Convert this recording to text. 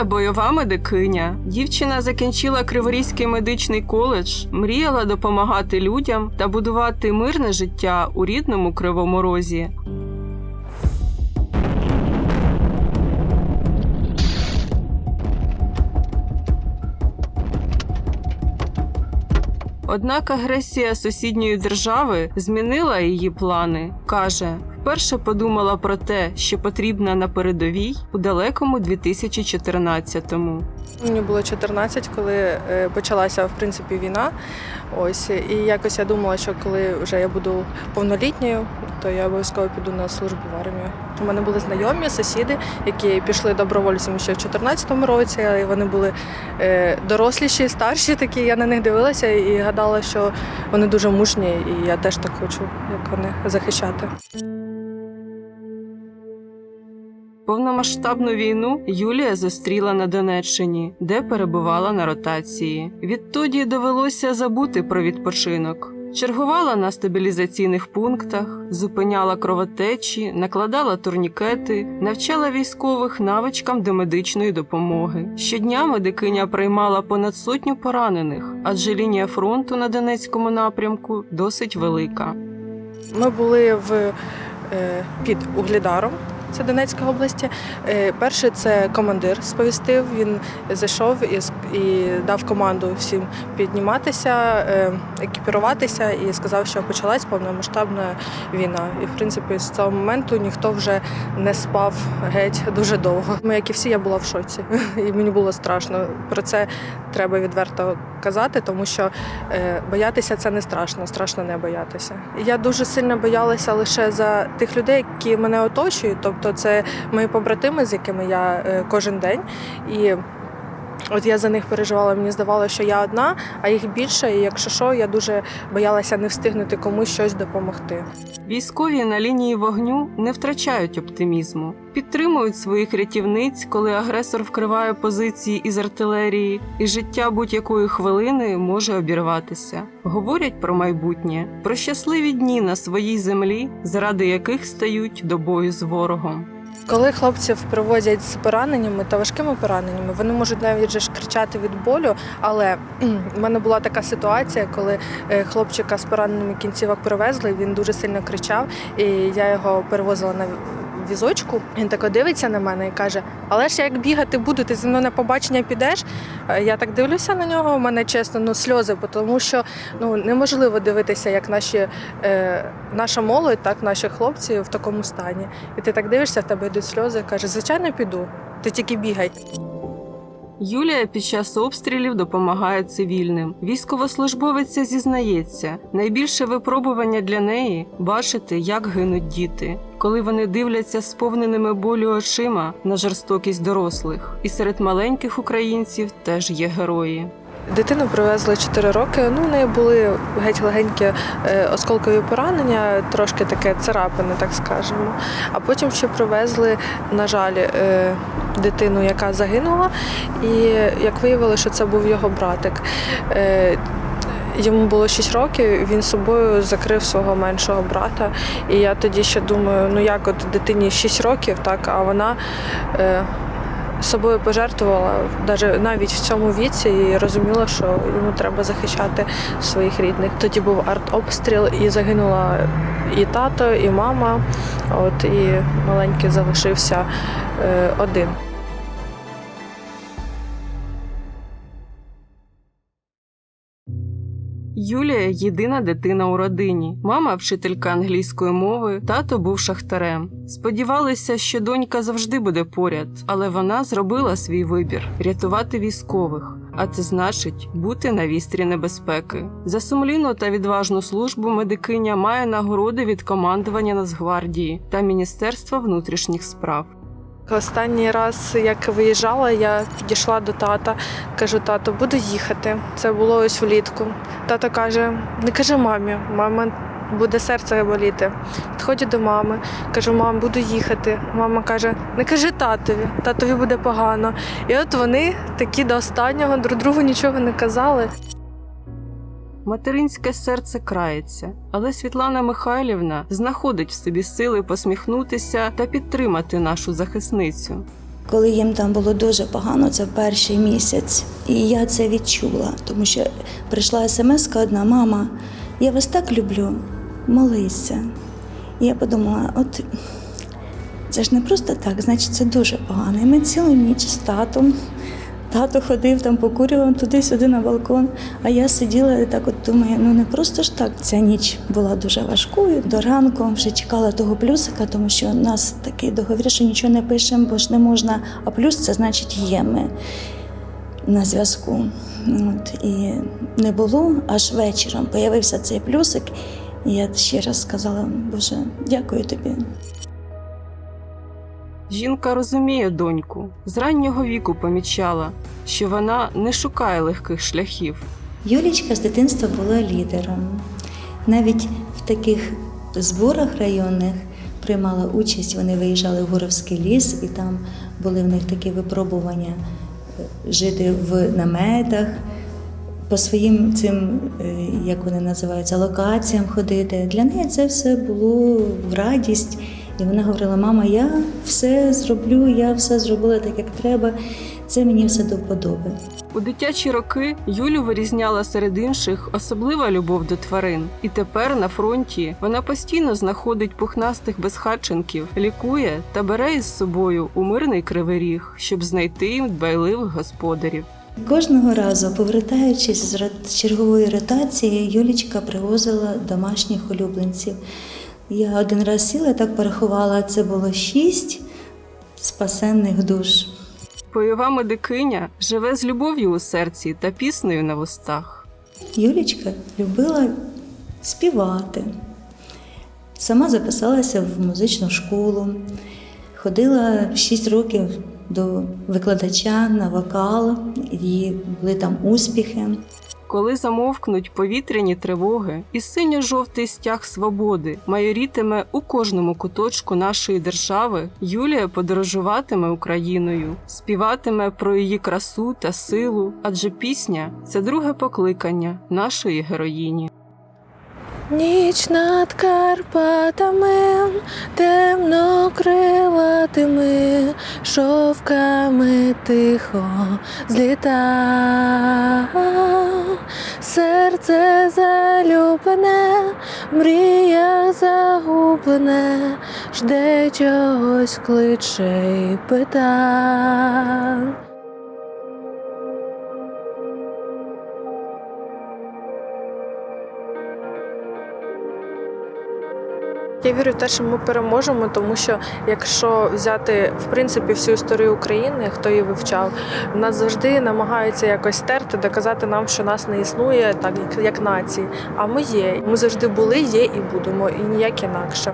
Юлія бойова медикиня. Дівчина закінчила Криворізький медичний коледж, мріяла допомагати людям та будувати мирне життя у рідному Кривому Розі. Однак агресія сусідньої держави змінила її плани. каже, вперше подумала про те, що потрібна на передовій у далекому 2014-му. Мені було 14, коли е, почалася в принципі війна. Ось і якось я думала, що коли вже я буду повнолітньою, то я обов'язково піду на службу в армію. У мене були знайомі сусіди, які пішли добровольцями ще в 2014 році. і Вони були е, доросліші, старші такі. Я на них дивилася і гадала, що вони дуже мужні, і я теж так хочу, як вони захищати. Повномасштабну війну Юлія зустріла на Донеччині, де перебувала на ротації. Відтоді довелося забути про відпочинок. Чергувала на стабілізаційних пунктах, зупиняла кровотечі, накладала турнікети, навчала військових навичкам до медичної допомоги. Щодня медикиня приймала понад сотню поранених, адже лінія фронту на Донецькому напрямку досить велика. Ми були в, е, під Углідаром. Це Донецька області. Е, Перший це командир сповістив. Він зайшов і, дав команду всім підніматися, е, екіпіруватися і сказав, що почалась повномасштабна війна. І в принципі з цього моменту ніхто вже не спав геть дуже довго. Ми, як і всі, я була в шоці, і мені було страшно. Про це треба відверто казати, тому що е, боятися це не страшно, страшно не боятися. Я дуже сильно боялася лише за тих людей, які мене оточують. Тобто, це мої побратими, з якими я е, кожен день. І от я за них переживала. Мені здавалося, що я одна, а їх більше. І якщо що, я дуже боялася не встигнути комусь щось допомогти. Військові на лінії вогню не втрачають оптимізму, підтримують своїх рятівниць, коли агресор вкриває позиції із артилерії, і життя будь-якої хвилини може обірватися. Говорять про майбутнє, про щасливі дні на своїй землі, заради яких стають до бою з ворогом. Коли хлопців привозять з пораненнями та важкими пораненнями, вони можуть навіть же кричати від болю. Але в мене була така ситуація, коли е, хлопчика з пораненими кінцівок привезли, він дуже сильно кричав, і я його перевозила на візочку. Він тако дивиться на мене і каже: Але ж як бігати буду, ти зі мною на побачення підеш. Е, Я так дивлюся на нього. У мене чесно, ну сльози, тому що ну неможливо дивитися, як наші е, наша молодь, так наші хлопці в такому стані. І ти так дивишся, в тебе йдуть сльози, каже, звичайно, піду. Ти тільки бігай. Юлія під час обстрілів допомагає цивільним. Військовослужбовиця зізнається, найбільше випробування для неї бачити, як гинуть діти, коли вони дивляться сповненими болю очима на жорстокість дорослих. І серед маленьких українців теж є герої. Дитину привезли 4 роки. Ну, в неї були геть легенькі е, осколкові поранення, трошки таке царапини, так скажемо. А потім ще привезли, на жаль, е, дитину, яка загинула. І як виявилося, що це був його братик. Е, Йому було 6 років, він собою закрив свого меншого брата. І я тоді ще думаю, ну як от дитині 6 років, так, а вона собою пожертвувала навіть в цьому віці і розуміла, що йому треба захищати своїх рідних. Тоді був артобстріл, і загинула і тато, і мама. От і маленький залишився е, один. Юлія єдина дитина у родині. Мама вчителька англійської мови, тато був шахтарем. Сподівалися, що донька завжди буде поряд, але вона зробила свій вибір рятувати військових. А це значить бути на вістрі небезпеки. За сумлінну та відважну службу медикиня має нагороди від командування Нацгвардії та Міністерства внутрішніх справ. Останній раз, як виїжджала, я підійшла до тата, кажу, тато, буду їхати. Це було ось влітку. Тато каже: не кажи мамі, мама буде серце боліти. Підходжу до мами, кажу, мам, буду їхати. Мама каже, не кажи татові, татові буде погано. І от вони такі до останнього друг другу нічого не казали. Материнське серце крається, але Світлана Михайлівна знаходить в собі сили посміхнутися та підтримати нашу захисницю. коли їм там було дуже погано, це перший місяць. І я це відчула, тому що прийшла смс одна, мама, я вас так люблю, молися. І я подумала, от це ж не просто так, значить, це дуже погано. І ми цілу ніч з татом. Тато ходив там, покурював туди-сюди на балкон. А я сиділа і так от думаю, ну не просто ж так. Ця ніч була дуже важкою. До ранку вже чекала того плюсика, тому що у нас такий договір, що нічого не пишемо, бо ж не можна. А плюс це значить є ми на зв'язку. От, і не було, аж вечором появився цей плюсик. І я ще раз сказала, Боже, дякую тобі. Жінка розуміє доньку. З раннього віку помічала, що вона не шукає легких шляхів. Юлічка з дитинства була лідером. Навіть в таких зборах районних приймала участь, вони виїжджали в Горовський ліс, і там були в них такі випробування е, жити в наметах, по своїм цим, е, як вони називаються, локаціям ходити. Для неї це все було в радість. І вона говорила: мама, я все зроблю, я все зробила так, як треба. Це мені все до вподоби. У дитячі роки Юлю вирізняла серед інших особлива любов до тварин. І тепер на фронті вона постійно знаходить пухнастих безхатченків, лікує та бере із собою у мирний кривий ріг, щоб знайти їм дбайливих господарів. Кожного разу, повертаючись з чергової ротації, Юлічка привозила домашніх улюбленців. Я один раз сіла, так порахувала, це було шість спасенних душ. Бойова медикиня живе з любов'ю у серці та піснею на вустах. Юлічка любила співати. Сама записалася в музичну школу, ходила 6 років до викладача на вокал, і були там успіхи. Коли замовкнуть повітряні тривоги, і синьо-жовтий стяг свободи майорітиме у кожному куточку нашої держави, Юлія подорожуватиме Україною, співатиме про її красу та силу, адже пісня це друге покликання нашої героїні. Ніч над Карпатами, темно крилатими, шовками тихо зліта. Серце залюблене, в мріях загублене, жде чогось кличе й пита. Я вірю в те, що ми переможемо, тому що якщо взяти в принципі всю історію України, хто її вивчав, нас завжди намагаються якось стерти, доказати нам, що нас не існує так, як, нації. А ми є. Ми завжди були, є і будемо, і ніяк інакше.